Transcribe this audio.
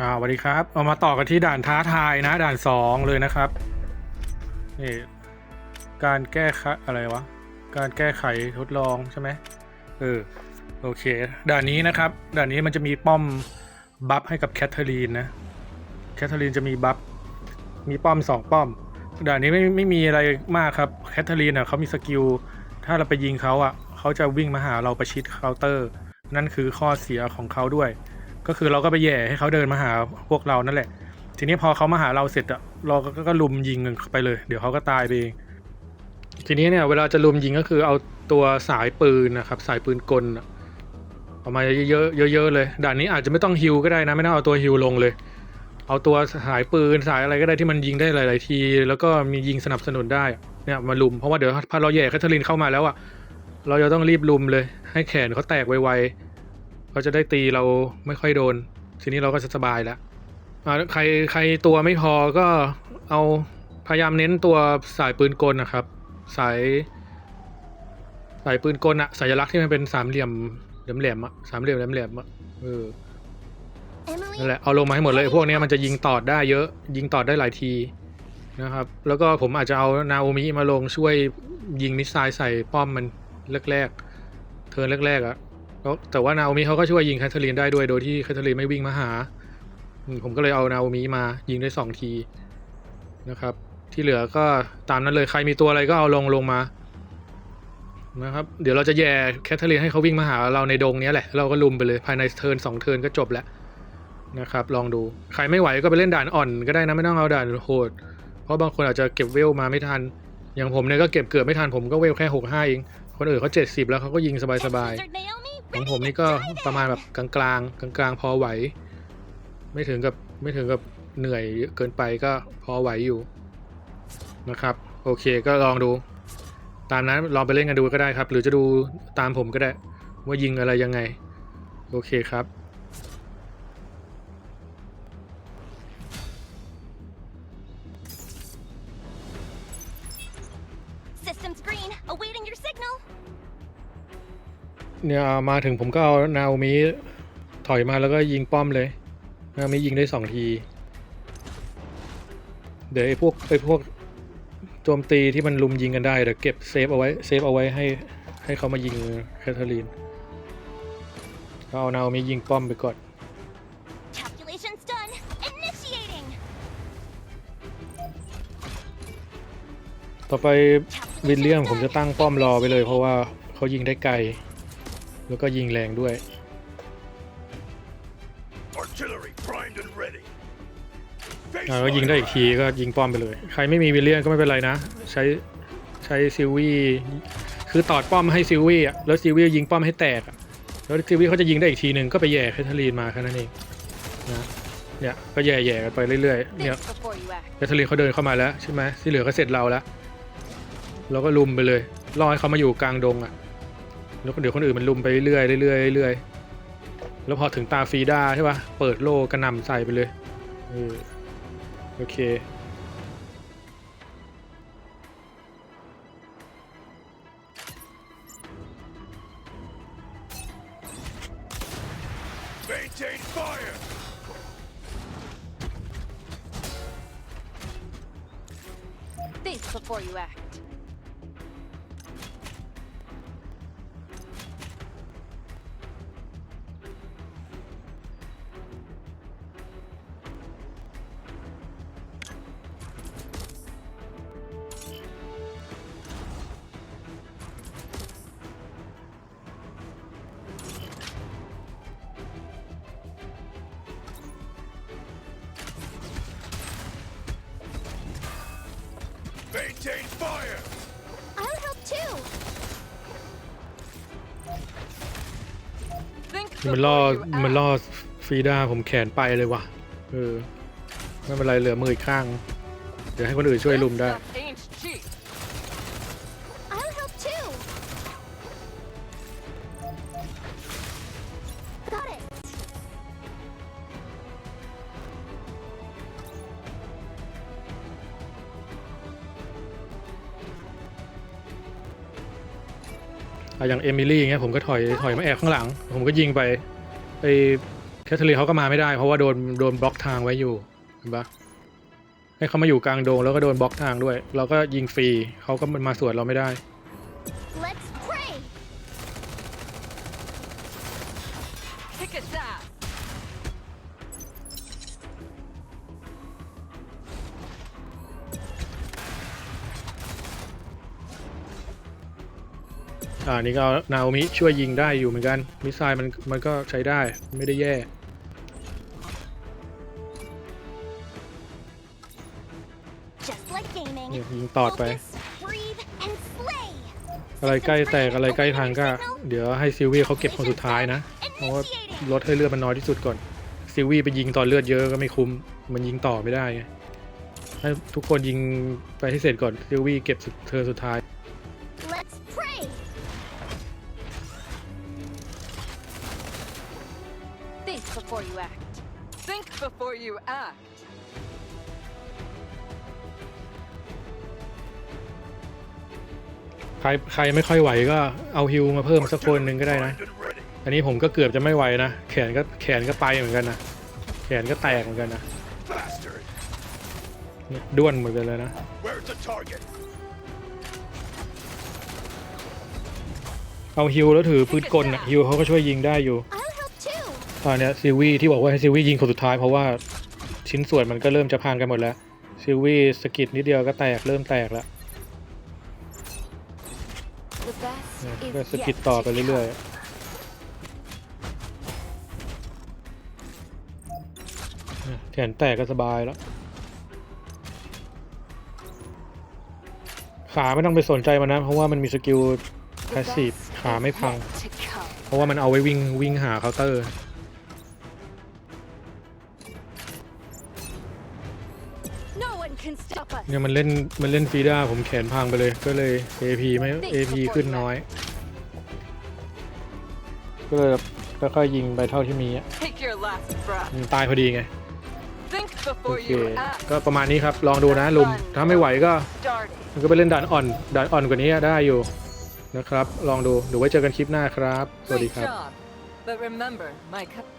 อ่าสวัสดีครับ เอามาต่อกันที่ด่านท้าทายนะ ด่านสองเลยนะครับ นี่ การแก้ไขอะไรวะ การแก้ไขทดลองใช่ไหมเออ โอเค ด่านนี้นะครับ ด่านนี้มันจะมีป้อมบัฟให้กับแคทเธอรีนนะ แคทเธอรีนจะมีบัฟ มีป้อมสองป้อม ด่านนี้ไม่ไม่มีอะไรมากครับ แคทเธอรีนอะเขามีสกิล ถ้าเราไปยิงเขาอะ เขาจะวิ่งมาหาเราประชิดเคาน์เตอร์ นั่นคือข้อเสียของเขาด้วย ก็คือเราก็ไปแย่ให้เขาเดินมาหาพวกเรานั่นแหละ ทีนี้พอเขามาหาเราเสร็จอะเราก็ก็ลุมยิงไปเลย เดี๋ยวเขาก็ตายไปเองทีนี้เนี่ยเวลาจะลุมยิงก็คือเอาตัวสายปืนนะครับ สายปืนกลอะเอามาเยอะๆเยอะๆเลยด่านนี้อาจจะไม่ต้องฮิวก็ได้นะไม่ต้องเอาตัวฮิวลงเลย เอาตัวสายปืนสายอะไรก็ได้ที่มันยิงได้หลาย ๆ ที แล้วก็มียิงสนับสนุนได้เนี่ยมาลุมเพราะว่าเดี๋ยวพอเราแย่แคทเธอรีนเข้ามาแล้วอะเราจะต้องรีบลุมเลย ให้แขนเขาแตกไวๆ เขาจะได้ตีเราไม่ค่อยโดน ทีนี้เราก็จะสบายแล้วใครใครตัวไม่พอก็เอาพยายามเน้นตัวสายปืนกลนะครับ สาย สายปืนกลอะสัญลักษณ์ที่มันเป็นสามเหลี่ยมแหลมๆอะสามเหลี่ยมแหลมๆอะเออนั่นแหละเอาลงมาให้หมดเลยพวกนี้มันจะยิงตอดได้เยอะ ยิงตอดได้หลายทีนะครับ แล้วก็ผมอาจจะเอานาโอมิมาลงช่วยยิงมิสไซล์ใส่ป้อมมันแรกๆเทิร์นแรกๆอะ แต่ว่านาโอมิเขาก็ช่วยยิงแคทเธอรีนได้ด้วยโดยที่แคทเธอรีนไม่วิ่งมาหา ผมก็เลยเอานาโอมิมายิงได้สองทีนะครับ ที่เหลือก็ตามนั้นเลยใครมีตัวอะไรก็เอาลงลงมานะครับเดี๋ยวเราจะแย่แคทเธอรีนให้เขาวิ่งมาหาเราในดงนี้แหละ เราก็ลุมไปเลยภายในเทิร์นสองเทิร์นก็จบแล้วนะครับ ลองดูใครไม่ไหวก็ไปเล่นด่านอ่อนก็ได้นะไม่ต้องเอาด่านโหด เพราะบางคนอาจจะเก็บเวลมาไม่ทัน อย่างผมเนี่ยก็เก็บเกือบไม่ทันผมก็เวลแค่หกห้าเอง คนอื่นเขาเจ็ดสิบแล้วเขาก็ยิงสบายๆ ของผมนี่ก็ประมาณแบบกลางๆกลางๆ พอไหว ไม่ถึงกับไม่ถึงกับเหนื่อยเกินไปก็พอไหวอยู่นะครับ โอเคก็ลองดู ตามนั้นลองไปเล่นกันดูก็ได้ครับ หรือจะดูตามผมก็ได้ ว่ายิงอะไรยังไง โอเคครับ เนี่ยมาถึงผมก็เอานาโอมิถอยมาแล้วก็ยิงป้อมเลย นาโอมิยิงได้สองที เดี๋ยวไอ้พวกไอ้พวกโจมตีที่มันลุมยิงกันได้เดี๋ยวเก็บเซฟเอาไว้เซฟเอาไว้ให้ให้เขามายิงแคทเธอรีนก็เอานาโอมิยิงป้อมไปก่อน Calculations done. Initiating. ต่อไปวิลเลียมผมจะตั้งป้อมรอไปเลยเพราะว่าเขายิงได้ไกล แล้วก็ยิงแรงด้วย Artillery primed and ready. อ่าก็ยิงได้อีกทีก็ยิงป้อมไปเลย ใครไม่มีวิลเลียนก็ไม่เป็นไรนะ ใช้ใช้ซิลวี่คือตอดป้อมให้ซิลวี่อะแล้วซิลวี่ยิงป้อมให้แตกอะแล้วซิลวี่เขาจะยิงได้อีกทีหนึ่งก็ไปแย่แคทเธอรีนมาแค่นั้นเองนะเนี่ยก็แย่แย่กันไปเรื่อยๆเนี่ย Think before you act. แคทเธอรีนเขาเดินเข้ามาแล้วใช่ไหมที่เหลือก็เสร็จเราแล้วเราก็ลุมไปเลยรอให้เขามาอยู่กลางดงอะ แล้วเดี๋ยวคนอื่นมันลุมไปเรื่อยๆเรื่อยๆเรื่อยๆแล้วพอถึงตาฟีด้าใช่ป่ะเปิดโลกระนำใส่ไปเลยเออโอเค Maintain fire. Think before you act. Maintain fire. I'll help too. Think มันล่อมันล่อฟรีด้าผมแขนไปเลยว่ะ เออ ไม่เป็นไรเหลือมืออีกข้าง เดี๋ยวให้คนอื่นช่วยลุมได้ ain't cheap. อะอย่างเอมิลี่เงี้ยผมก็ถอยถอยมาแอบข้างหลัง ผมก็ยิงไปไอแคทเธอรีนเขาก็มาไม่ได้ เพราะว่าโดนโดนบล็อกทางไว้อยู่เห็นปะให้เขามาอยู่กลางโดงแล้วก็โดนบล็อกทางด้วย เราก็ยิงฟรีเขาก็มาสวนเราไม่ได้ อ่านี่ก็เอานาโอมิช่วยยิงได้อยู่เหมือนกัน มิสไซล์มันมันก็ใช้ได้ไม่ได้แย่ Just like gaming. เนี่ยยิงตอดไป Focus, breathe, and slay. อะไรใกล้แตกอะไรใกล้ทางก็ เดี๋ยวให้ซิลวี่เขาเก็บคนสุดท้ายนะเพราะว่าลดให้เลือดมันน้อยที่สุดก่อน ซิลวี่ไปยิงตอนเลือดเยอะก็ไม่คุ้ม มันยิงต่อไม่ได้ไงให้ทุกคนยิงไปให้เสร็จก่อน ซิลวี่เก็บสุดเธอสุดท้าย before you act. Think before you act. ใครใครไม่ค่อยไหวก็เอาฮิวมาเพิ่มสักคนหนึ่งก็ได้นะ อันนี้ผมก็เกือบจะไม่ไหวนะ แขนก็แขนก็ไปเหมือนกันนะ แขนก็แตกเหมือนกันนะ Bastard. ด้วนเหมือนกันเลยนะ Where's the target? เอาฮิวแล้วถือปืนกลน่ะฮิวเขาก็ช่วยยิงได้อยู่ ตอนเนี้ยซิลวี่ที่บอกว่าให้ซิลวี่ยิงคนสุดท้ายเพราะว่าชิ้นส่วนมันก็เริ่มจะพังกันหมดแล้วซิลวี่สะกิดนิดเดียวก็แตกเริ่มแตกแล้ว The best เนี่ย is ก็สะ yet กิดต่อไป to เรื่อย come. ๆเนี่ยแขนแตกก็สบายแล้ว ขาไม่ต้องไปสนใจมันนะ เพราะว่ามันมีสกิล The พาสซีฟ best ขาไม่ is พัง yet to come. เพราะว่ามันเอาไว้วิ่งวิ่งหาเคาน์เตอร์ can stop us. เนี่ยมันเล่นมันเล่นฟีด้าผมแขนพังไปเลยก็เลย AP ไม่ AP ขึ้นน้อย ก็เลยแบบค่อยๆยิงไปเท่าที่มีอะ Take your last breath. มันตายพอดีไง Think โอ before เค you act. ก็ประมาณนี้ครับ ลองดูนะลุมถ้าไม่ไหวก็ Starting. มันก็ไปเล่นด่านอ่อนด่านอ่อนกว่านี้ได้อยู่นะครับ ลองดูเดี๋ยวไว้เจอกันคลิปหน้าครับ สวัสดี Great ครับ job. But remember, my cup.